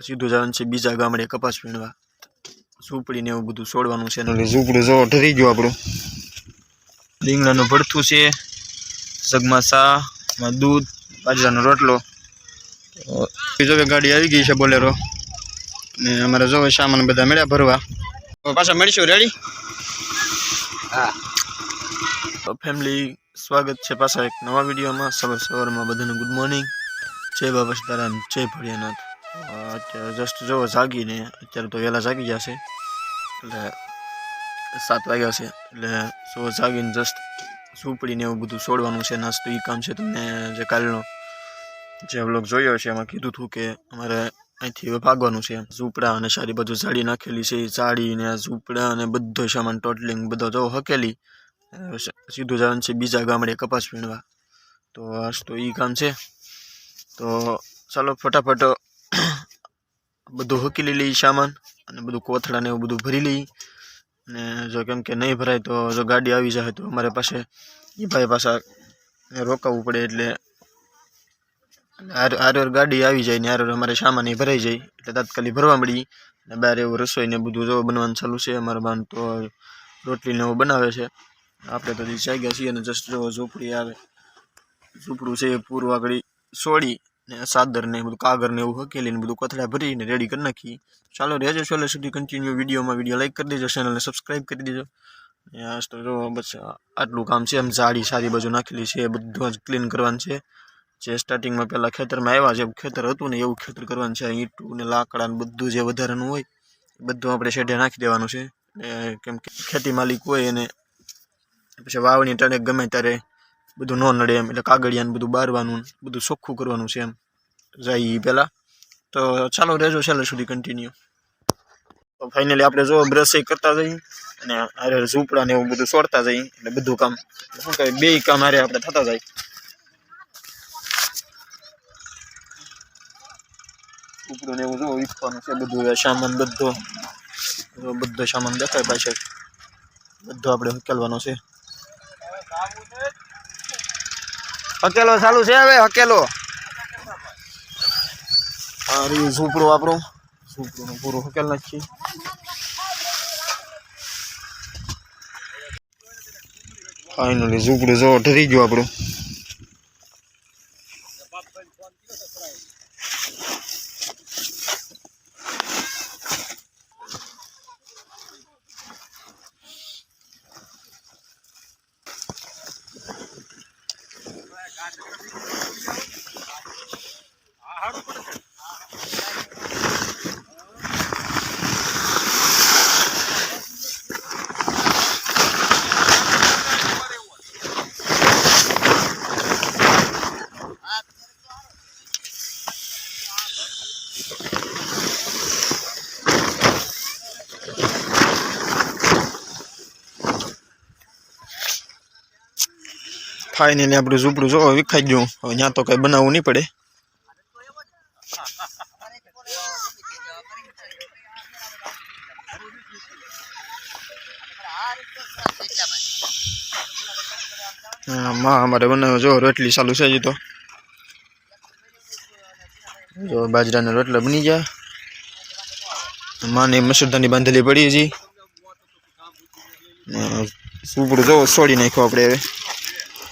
સીધું જવાનું છે બીજા ગામડે કપાસ વીણવા. ઝૂંપડી ને એવું બધું છોડવાનું છે એટલે ઝૂંપડું જો ઠરી ગયું આપણું. રીંગણાનું ભડથું છે સગમાં સામાં દૂધ બાજરાનો રોટલો. જોવે ગાડી આવી ગઈ છે બોલેરો. ને અમારે જોવે સામાન બધા મળ્યા ભરવા. પાછા મળીશું રેડી હા. ફેમિલી સ્વાગત છે પાછા એક નવા વિડીયોમાં. સવાર સવારમાં બધાને ગુડ મોર્નિંગ જય બાબા સીતારામ જય ભડિયાનાથ અ, અત્યારે જસ્ટ જો જાગીને અત્યારે તો વહેલા જાગી ગયા છે. એટલે સાત વાગ્યા છે. એટલે જો જાગીને જસ્ટ ઝૂંપડીને એવું બધું છોડવાનું છે, નાસ્તો એ કામ છે તમને જે કાલનો જે વ્લોગ જોયો છે, એમાં કીધું હતું કે અમારે અહીંથી ભાગવાનું છે. ઝૂંપડા અને સારી બાજુ ઝાડી નાખેલી છે એ ઝાડી ને ઝૂંપડા અને બધો સામાન, ટોટલિંગ બધો જો હકેલી. સીધું જવાનું છે બીજા ગામડે કપાસ વીણવા. તો આજ તો એ કામ છે. તો ચાલો ફટાફટ બધું હકીલી લઈ સામાન અને બધું કોથળા ને એવું બધું ભરી લઈ. અને જો કેમ કે નહીં ભરાય તો જો ગાડી આવી જાય તો અમારે પાસે એ ભાઈ પાછા રોકાવવું પડે એટલે આરોર ગાડી આવી જાય ને આરોર અમારે સામાન એ ભરાઈ જાય એટલે તાત્કાલિક ભરવા મળી. અને બહાર એવું રસોઈ ને બધું જો બનવાનું ચાલુ છે, અમારા બાન તો રોટલી ને એવું બનાવે છે. આપણે તો હજી જાગ્યા છીએ અને જસ્ટ જો ઝૂંપડી આવે. ઝૂંપડું છે એ પૂરું આગળ છોડી ને સાદર ને બધું કાગર ને એવું હકેલી ને બધું કથડા ભરીને રેડી કરી નાખી. ચાલો રહેજો છેલ્લે સુધી કન્ટિન્યુ વિડીયોમાં. વીડિયો લાઈક કરી દેજો ચેનલને સબસ્ક્રાઈબ કરી દેજો. તો જો બસ આટલું કામ છે એમ સાડી સારી બાજુ નાખેલી છે, બધું જ ક્લીન કરવાનું છે. જે સ્ટાર્ટિંગમાં પહેલાં ખેતરમાં આવ્યા છે ખેતર હતું ને એવું ખેતર કરવાનું છે. ઈંટું ને લાકડા ને બધું જે વધારાનું હોય બધું આપણે શેઢે નાખી દેવાનું છે. કેમ કે ખેતી માલિક હોય એને, પછી વાવણી ટાણે ગમે ત્યારે બધું ન નડે એમ. એટલે કાગળિયાને બધું બારવાનું બધું ચોખ્ખું કરવાનું છે એમ. જાય એ પહેલાં. તો ચાલો રહેજો છેલ્લે સુધી કન્ટિન્યુ તો ફાઇનલી આપણે જો બ્રશ કરતા જઈએ અને હારે ઝૂંપડા ને એવું બધું છોડતા જઈએ. એટલે બધું કામ, શું કહેવાય, બે કામ હારે આપણે થતા જાય. ઝૂંપડું ને એવું જો વીખવાનું છે, બધું સામાન બધો. બધો સામાન દેખાય પાછળ. બધો આપણે ઉકેલવાનો છે. હકેલો ચાલુ છે હવે, હકેલો. ઝૂંપડું આપણું. ઝૂંપડું પૂરું હકેલ નાખીએ. ફાઇનલી ઝૂંપડું જો ઠરી ગયું આપણું. ફાઇનલી આપણું ઝૂંપડું જો વિખાઈ ગયું. હવે ત્યાં તો કંઈ બનાવવું નહીં પડે. માં, અમારે બનાવ્યો જો રોટલી ચાલુ છે હજી તો. જો બાજરાના રોટલા બની ગયા માને મસૂરદાની બાંધેલી પડી હજી. સુપડું જવો, છોડી નાખ્યો આપણે હવે.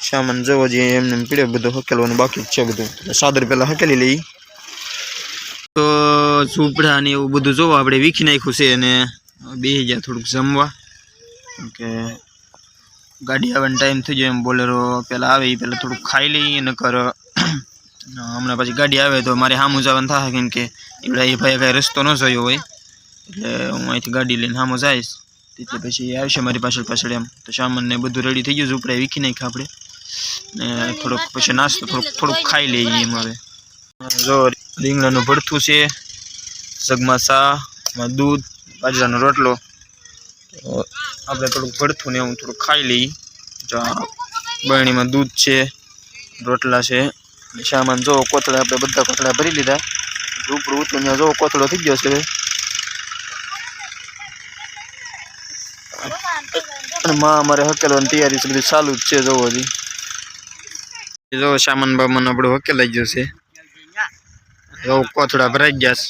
સામાન જવો જે એમને એમ પીડે બધું હકેલવાનું બાકી છે બધું. સાદર પહેલાં હકેલી લઈ. તો સુપડા ને એવું બધું જોવો, આપણે વીખી નાખ્યું છે અને બેસી ગયા થોડુંક જમવા. કે ગાડી આવવાનો ટાઈમ થઈ જાય એમ, બોલેરો પહેલાં આવે એ પહેલાં થોડુંક ખાઈ લઈએ નકર હમણાં પછી ગાડી આવે તો મારે સામું જવાનું થાય કેમ કે એવડા એ ભાઈ કાંઈ રસ્તો ન જોયો હોય. એટલે હું અહીંથી ગાડી લઈને સામું જઈશ. એટલે પછી આવશે મારી પાછળ પાછળ એમ. તો સામાન બધું રેડી થઈ ગયું ઝૂંપડા વીખી નાખ્યા આપણે. ને થોડોક પછી નાસ્તો, થોડુંક થોડુંક ખાઈ લઈએ એમ હવે. જો રીંગણાનું ભડથું છે, સગમાં સા દૂધ બાજરાનો રોટલો. આપણે થોડુંક ભડથું ને એવું થોડુંક ખાઈ લઈએ. જો બરણીમાં દૂધ છે રોટલા છે ને સામાન જો કોથળા આપણે બધા કોથળા ભરી લીધા. ઝૂંપડું ઉતરું ત્યાં જો કોથળો થઈ ગયો છે. અને માં અમારે હકેલવાની તૈયારી છે બધી ચાલુ જ છે જોવો હજી. જો સામાન બામાન આપણું હકેલાઈ ગયો છે. જો કોથળા ભરાઈ ગયા છે.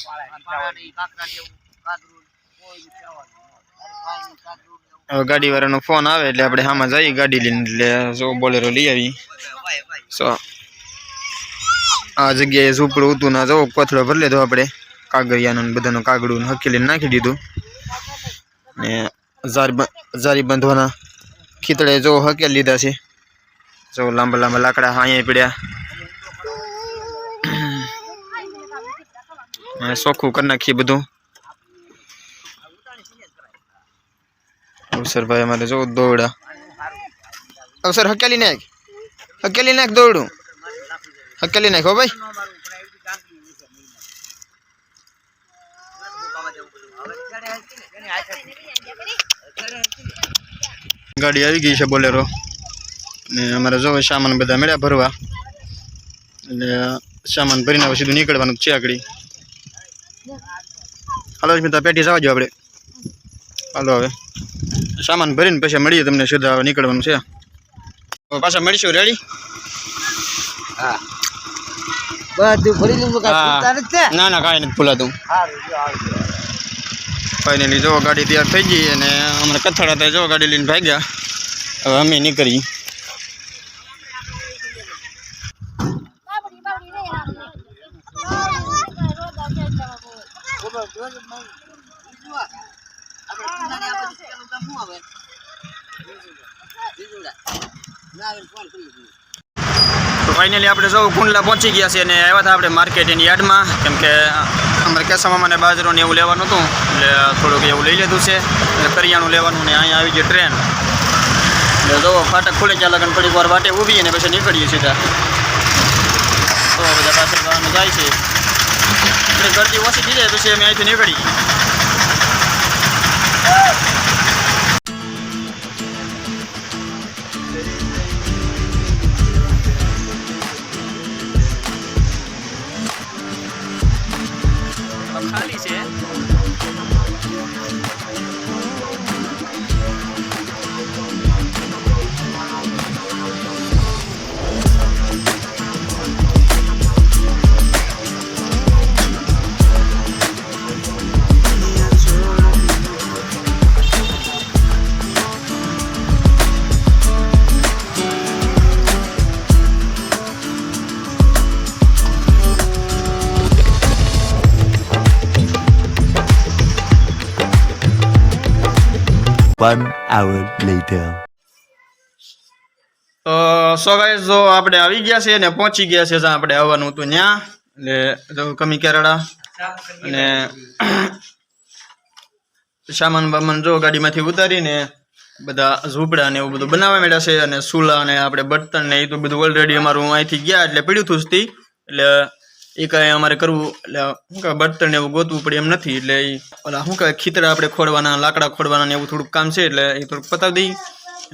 હવે ગાડી વાળાનો ફોન આવે એટલે આપણે સામાં જઈએ ગાડી લઈને, એટલે જો બોલેરો લઈ આવી. સો, આ જગ્યાએ ઝૂંપડું હતું ના જો કોથળો ભરી લીધો આપણે, કાગળિયાનું બધાનું કાગડું હકી હકેલીને નાખી દીધું. ને જારી બાંધવાના ખીતડે જો હકેલ લીધા છે. જો લાંબા લાંબા લાકડા અહીંયા પડ્યા. ચોખ્ખું કરી નાખીએ બધું. અવસરભાઈ અમારે જો દોડા અવસર હકેલી નાખ. હકેલી નાખ દોડું હકેલી નાખ હો ભાઈ. ગાડી આવી ગઈ છે બોલેરો. ને અમારે જો સામાન બધા મળ્યા ભરવા. એટલે સામાન ભરીને હવે સીધું નીકળવાનું છે આગળ. હાલો સ્મિતા પેટી જવા જો આપણે હાલો હવે. સામાન ભરીને પછી મળીએ તમને સીધા હવે નીકળવાનું છે. હવે પાછા મળીશું રેડી હા. બધું ભરી લીધું કાંઈ હા. ખૂટતા નથી ને? ના ના કાંઈ નથી ભૂલાતું હારું, જો આવજો. ફાઇનલી જો ગાડી તૈયાર થઈ ગઈ અને અમારે કથાડા થાય જો ગાડી લઈને ભાગ્યા. હવે અમે નીકળી બાબડી બાબડી નહીં તો ફાઇનલી આપણે સૌ કુંડલા પહોંચી ગયા છીએ અને આવ્યા હતા આપણે માર્કેટિંગ યાર્ડમાં. કેમ કે અમારે કેસામાં મને બાજરો ને એવું લેવાનું હતું, એટલે થોડુંક એવું લઈ લીધું છે. એટલે કરિયાણું લેવાનું ને અહીંયા આવી ગઈ ટ્રેન એટલે જો ફાટક ખુલે ત્યાં લગન થોડીક વાર વાટે ઊભી અને પછી નીકળીએ સીધા. તો બધા પાછળ જવાનું જાય છે. એટલે ગરદી ઓછી થઈ જાય, પછી અમે અહીંથી નીકળી ખાલી One hour later. તો સો ગાઈસ જો આપણે આવી ગયા છે ને પહોંચી ગયા છે જ્યાં આપણે આવવાનું હતું ત્યાં, એટલે જો કમી કેરડા અને સામાન બામાન જો ગાડીમાંથી ઉતારીને બધા ઝૂંપડા ને એવું બધું બનાવવા માંડ્યા છે અને સુલા ને આપણે બર્તન ને એ તો બધું ઓલરેડી અમારું અહીંથી ગયા, એટલે પીડ્યું હતું એટલે એ કાંઈ અમારે કરવું, એટલે શું કહે બળતણ એવું ગોતવું પડે એમ નથી. એટલે એ ઓલા શું કહે ખીતડા આપણે ખોડવાના, લાકડા ખોડવાના ને એવું થોડુંક કામ છે, એટલે એ થોડુંક પતાવી દઈ.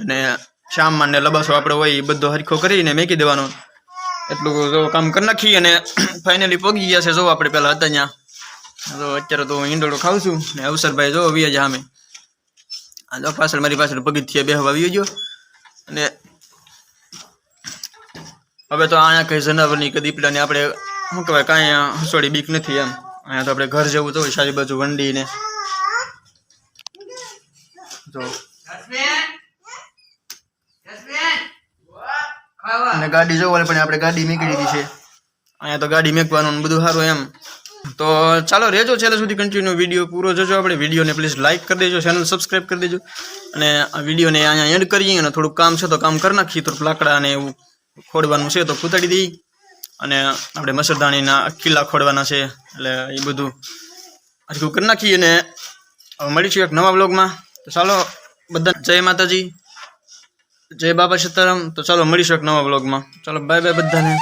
અને શામમાં ને લબાસો આપણે હોય એ બધો હરખો કરીને મેકી દેવાનો. એટલું જો કામ કરી નાખી અને ફાઇનલી પગી ગયા છે, જો આપણે પહેલા હતા ત્યાં. તો અત્યારે તો હું ઈંડોળો ખાઉં છું, ને અવસરભાઈ જો વી જ સામે. આ જો પાછળ મારી પાછળ પગથિયા બેહવા આવી ગયો. અને હવે તો અહીંયા કઈ જનાવરની કે દીપડાની આપણે શું કહેવાય, કાંઈ હસોડી બીક નથી એમ. અહીંયા તો આપણે ઘર જવું તો હોય સારી બાજુ વંડી ને જો. અને ગાડી જોવા પણ આપણે ગાડી નીકળી દીધી છે. અહીંયા તો ગાડી મેકવાનું બધું સારું એમ. તો ચાલો, રહેજો છેલ્લે સુધી કન્ટિન્યુ વીડિયો પૂરો જોજો આપણે. વિડીયોને પ્લીઝ લાઇક કરી દેજો ચેનલ સબસ્ક્રાઈબ કરી દેજો. અને આ વિડીયોને અહીંયા એન્ડ કરીએ અને થોડુંક કામ છે તો કામ કરી નાખીએ. થોડુંક લાકડા ને એવું ખોડવાનું છે તો કૂતાડી દઈએ અને આપણે મસરદાણીના કિલ્લા ખોડવાના છે, એટલે એ બધું હરખું કરી નાખીએ અને મળીશું એક નવા બ્લોગમાં તો ચાલો બધા જય માતાજી, જય બાબા સીતારામ. તો ચાલો મળીશું એક નવા બ્લોગમાં ચાલો બાય બાય બધાને.